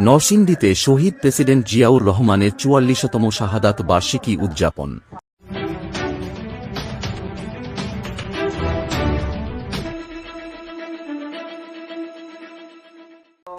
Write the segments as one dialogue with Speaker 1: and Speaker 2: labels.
Speaker 1: নরসিংদীতে শহীদ প্রেসিডেন্ট জিয়াউর রহমানের চুয়াল্লিশতম শাহাদাত বার্ষিকী উদযাপন।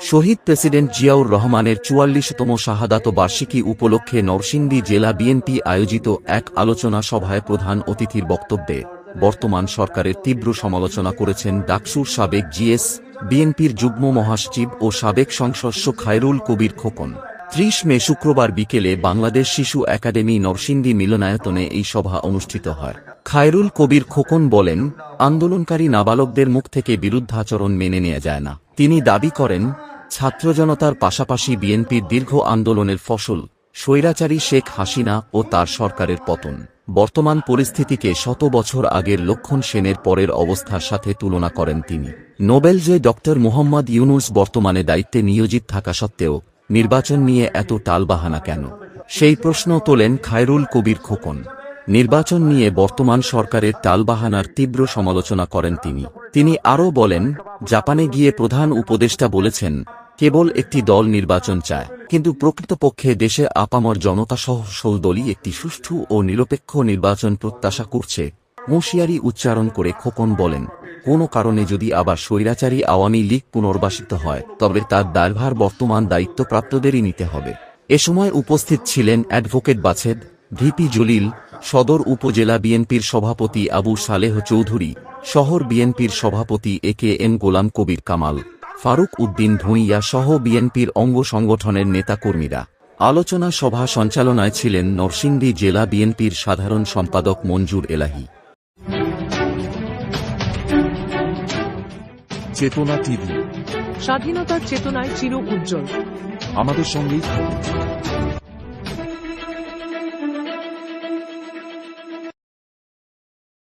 Speaker 1: শহীদ প্রেসিডেন্ট জিয়াউর রহমানের চুয়াল্লিশতম শাহাদাত বার্ষিকী উপলক্ষে নরসিংদী জেলা বিএনপি আয়োজিত এক আলোচনা সভায় প্রধান অতিথির বক্তব্যে বর্তমান সরকারের তীব্র সমালোচনা করেছেন ডাকসুর সাবেক জিএস বিএনপির যুগ্ম মহাসচিব ও সাবেক সংসর্ষ খায়রুল কবির খোকন। ত্রিশ মে শুক্রবার বিকেলে বাংলাদেশ শিশু একাডেমি নরসিংদী মিলনায়তনে এই সভা অনুষ্ঠিত হয়। খায়রুল কবির খোকন বলেন, আন্দোলনকারী নাবালকদের মুখ থেকে বিরুদ্ধাচরণ মেনে নেওয়া যায় না। তিনি দাবি করেন ছাত্র জনতার পাশাপাশি বিএনপির দীর্ঘ আন্দোলনের ফসল স্বৈরাচারী শেখ হাসিনা ও তার সরকারের পতন। বর্তমান পরিস্থিতিকে শত বছর আগের লক্ষণ সেনের পরের অবস্থার সাথে তুলনা করেন তিনি। নোবেল জয় ডক্টর মোহাম্মদ ইউনুস বর্তমানে দায়িত্বে নিয়োজিত থাকা সত্ত্বেও নির্বাচন নিয়ে এত টালবাহানা কেন? সেই প্রশ্ন তোলেন খায়রুল কবির খোকন। নির্বাচন নিয়ে বর্তমান সরকারের টালবাহানার তীব্র সমালোচনা করেন তিনি। তিনি আরও বলেন, জাপানে গিয়ে প্রধান উপদেষ্টা বলেছেন কেবল একটি দল নির্বাচন চায়। কিন্তু প্রকৃতপক্ষে দেশে আপামর জনতা জনতাসহ দলই একটি সুষ্ঠু ও নিরপেক্ষ নির্বাচন প্রত্যাশা করছে হুঁশিয়ারি উচ্চারণ করে খোকন বলেন। কোনো কারণে যদি আবার স্বৈরাচারী আওয়ামী লীগ পুনর্বাসিত হয়, তবে তার দায়ভার বর্তমান দায়িত্বপ্রাপ্তদেরই নিতে হবে। এ সময় উপস্থিত ছিলেন অ্যাডভোকেট বাছেদ, ভিপি জলিল, সদর উপজেলা বিএনপির সভাপতি আবু সালেহ চৌধুরী, শহর বিএনপির সভাপতি A K M Golam Kabir Kamal. Faruk Uddin Bhuiyan সহ বিএনপির অঙ্গ সংগঠনের নেতাকর্মীরা। আলোচনা সভা সঞ্চালনায় ছিলেন নরসিংদী জেলা বিএনপির সাধারণ সম্পাদক মঞ্জুর এলাহি।
Speaker 2: চেতনা টিভি।
Speaker 3: স্বাধীনতার চেতনায় চির উজ্জ্বল।
Speaker 2: আমাদের সঙ্গেই থাকুন।